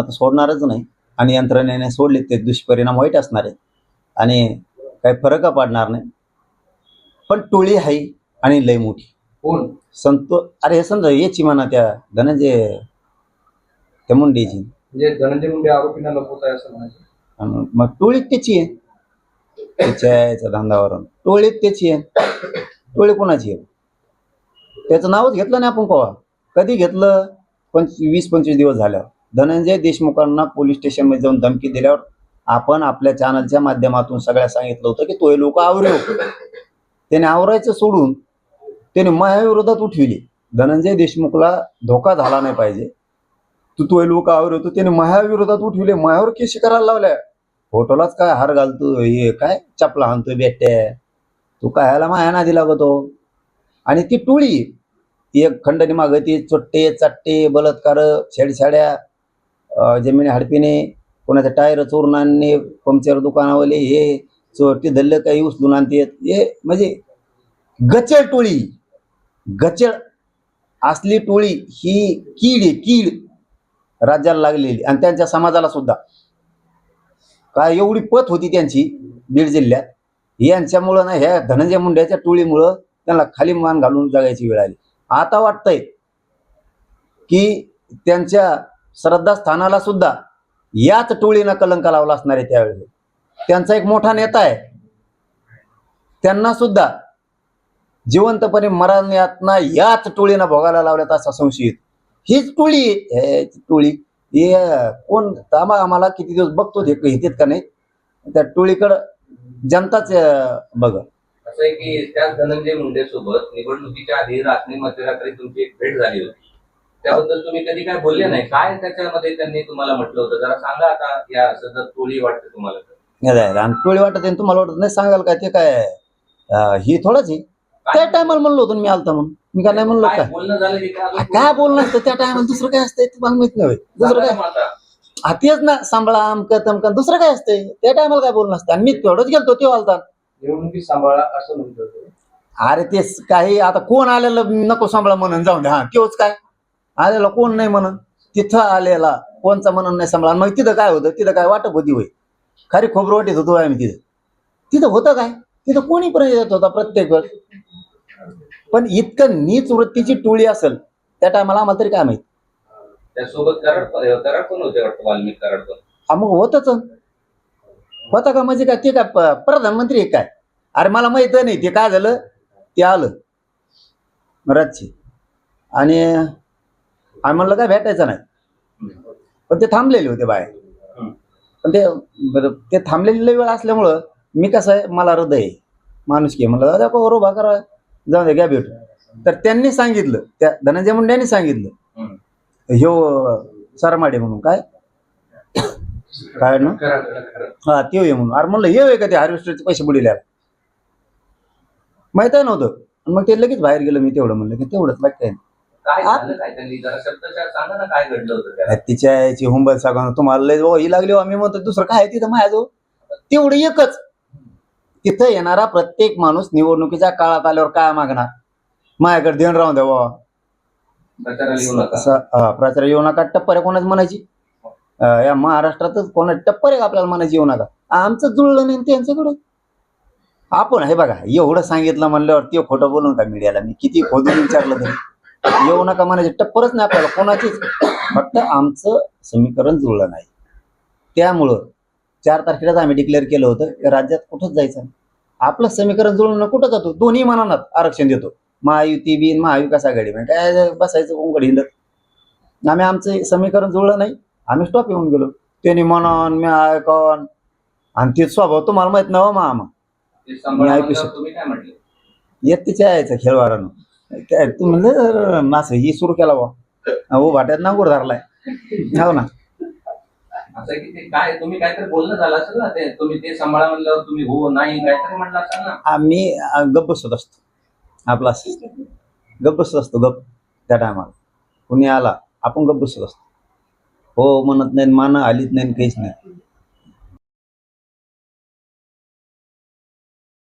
आता सोडणारच नाही आणि यंत्रणेने सोडले ते दुष्परिणाम वाईट असणार आहेत. आणि काही फरक पडणार नाही. पण टोळी आहे आणि लय मोठी. कोण? संतो अरे हे समजा याची म्हणा त्या धनंजय त्या मुंडेची. म्हणजे धनंजय मुंडे आरोपींना लपवत आहे असं म्हणायचं. आणि मग टोळीत त्याची आहे. त्याच्या याच्या धंदावरून टोळीत त्याची आहे. टोळी कोणाची आहे? त्याचं नावच घेतलं नाही आपण कवा. कधी घेतलं? पंच वीस पंचवीस दिवस झाल्यावर. धनंजय देशमुखांना पोलीस स्टेशनमध्ये जाऊन धमकी दिल्यावर आपण आपल्या चॅनलच्या माध्यमातून सगळ्या सांगितलं होतं की तो हे लोक आवरे हो. त्याने आवरायचं सोडून त्याने मायाविरोधात उठविली. धनंजय देशमुखला धोका झाला नाही पाहिजे. तू तो हे लोक आवरे होतो त्याने मायाविरोधात उठविले. मायावर केस करायला लावल्या. फोटोलाच काय हार घालतो हे काय चपला हाणतो बेट्या. तू काय ह्याला माया नादी लागतो? आणि ती टोळी एक खंडणी मागती चोट्टे चट्टे बलात्कार छेडछाड्या जमीन हडपिणे कोणाचं टायर चोरून आणणे पंक्चर दुकानावाले हे चोरटी धल्लं काही उचलून आणते. हे म्हणजे गचळ टोळी. गचळ असली टोळी ही कीड आहे कीड राज्याला लागलेली आणि त्यांच्या समाजाला सुद्धा. काय एवढी पत होती त्यांची बीड जिल्ह्यात. यांच्यामुळं ना ह्या धनंजय मुंड्याच्या टोळीमुळं त्यांना खाली मान घालून जगायची वेळ आली. आता वाटतंय की त्यांच्या श्रद्धास्थानाला सुद्धा याच टोळीनं कलंक लावला असणार आहे त्यावेळी. त्यांचा एक मोठा नेता आहे. त्यांना सुद्धा जिवंतपणे मरण यातना याच टोळीनं भोगायला लावल्यात असा संशयित हीच टोळी टोळी हे कोण आम्हा आम्हाला किती दिवस बघतो हे येतात का नाही? त्या टोळीकडं जनताच बघ. असं आहे की त्या धनंजय मुंडे सोबत निवडणुकीच्या आधी रात्री मध्यरात्री तुमची एक भेट झाली होती. त्याबद्दल तुम्ही कधी काय बोलले नाही? काय त्याच्यामध्ये त्यांनी तुम्हाला म्हटलं होतं? जरा सांगा आता या जर टोळी वाटते तुम्हाला तर. हे जायला. आणि टोळी वाटत आहे, तुम्हाला वाटत नाही सांगाल काय ते काय? ही थोडंच आहे. त्या टायमाला म्हणलो होतो मी आलता म्हणून. मी काय नाही म्हणलो काय काय? बोलणं झालं काय असतं? त्या टायमाला दुसरं काय असतंय तुम्हाला माहीत नाही. दुसरं काय? हा तेच ना सांभाळा अमकं तमकं. दुसरं काय असतंय? त्या टायमाला काय बोलणं असतं? आणि मी तेवढंच गेलतो ते आलता. निवडणुकी सांभाळा असं म्हणतो अरे ते काही आता कोण आलेलं नको सांभाळा म्हणून जाऊन द्या हा तेच काय? आलेला कोण नाही म्हणून. तिथं आलेला कोणचा म्हणून नाही सांभाळा मग तिथं काय होतं? तिथं काय वाटप होती होय? खरी खोबरं वाटीत होतो आम्ही तिथं. तिथं होतं काय? तिथं कोणी पण येत होता प्रत्येक वेळ? पण इतकं नीच वृत्तीची टोळी असेल त्या टायमाला आम्हाला तरी काय माहीत? त्यासोबत कराड कराड पण होते वाटतं वाल्मिक कराड पण. हा मग होतच. होता का म्हणजे काय? ते काय प्रधानमंत्री काय? अरे मला माहीत नाही ते काय झालं? ते आलं. रातची आणि आम्ही म्हणलं काय भेटायचं नाही. पण ते थांबलेले होते बाहेर. पण ते ते थांबलेली लई वेळ असल्यामुळं मी कसं आहे मला हृदय आहे. माणूस की म्हणलं दादा बरोबर उभा करा. जाऊ दे घ्या भेटू. तर त्यांनी सांगितलं त्या धनंजय मुंडे यांनी सांगितलं. ह्यो सरमाडे म्हणून काय? काय ना? हा ते ये म्हणून. अरे म्हणलं हे का ते हार्वेस्टरचे पैसे बुडील्या माहीत आहे नव्हतं मग ते लगेच बाहेर गेलं मी तेवढं म्हणलं की तेवढंच बाकी काय नाही. काय आ- झालं काय त्यांनी जरा शब्दशः सांगा ना काय घडलं होतं त्या अरे तिच्या याची हुंबल सगळं तुम्हाला लय हो, ही लागली हो, आम्ही म्हणतो दुसरं काय आहे तिथं माझ्याजवळ? तेवढं एकच. तिथं येणारा प्रत्येक माणूस निवडणुकीच्या काळात आल्यावर काय मागणार? माझ्याकडे देण राहून द्या बाबा प्रचाराला येऊ नका. असं हा, प्रचार येऊ नका. टप्पर आहे कोणाच म्हणायची? अं, या महाराष्ट्रातच कोणा टप्पर आहे आपल्याला म्हणायची येऊ नका? आमचं जुळलं नाही त्यांच्याकडं. आपण हे बघा एवढं सांगितलं म्हणल्यावर ते खोटं बोलून का मीडियाला? मी किती खोदून विचारलं तरी? येऊ नका म्हणायचे. टप्परच नाही आपल्याला कोणाचीच. फक्त आमचं समीकरण जुळलं नाही. त्यामुळं चार तारखेलाच आम्ही डिक्लेअर केलं होतं राज्यात कुठंच जायचं. आपलं समीकरण जुळून कुठं जातो? दोन्ही मनात आरक्षण देतो. महायुती बिन महाविकास आघाडी म्हणजे काय बसायचं कोंकड हिंडत? आम्ही आमचं समीकरण जुळलं नाही. आम्ही स्टॉप येऊन गेलो. त्यांनी म्हणून मी ऐकून. आणि ते स्वभाव तुम्हाला माहीत नवा मामा. ते सांभाळा मी ऐकू शकतो. येत तिच्या यायचं खेळवारानं. काय तू म्हणलं मास ही सुरू केला बा हो भाट्यात नांगूर धरलाय. हो ना. असं आहे की ते काय तुम्ही काहीतरी बोलणं झालं असेल ना ते तुम्ही ते सांभाळा म्हणल्यावर तुम्ही हो नाही काहीतरी म्हणलं असाल ना. आम्ही गप्प बसत असतो. आपला. गप्प बसत असतो गप्प. त्या टायमाला कुणी आला आपण गप्प बसत असतो. हो म्हणत नाही मान आलीच नाही काहीच नाही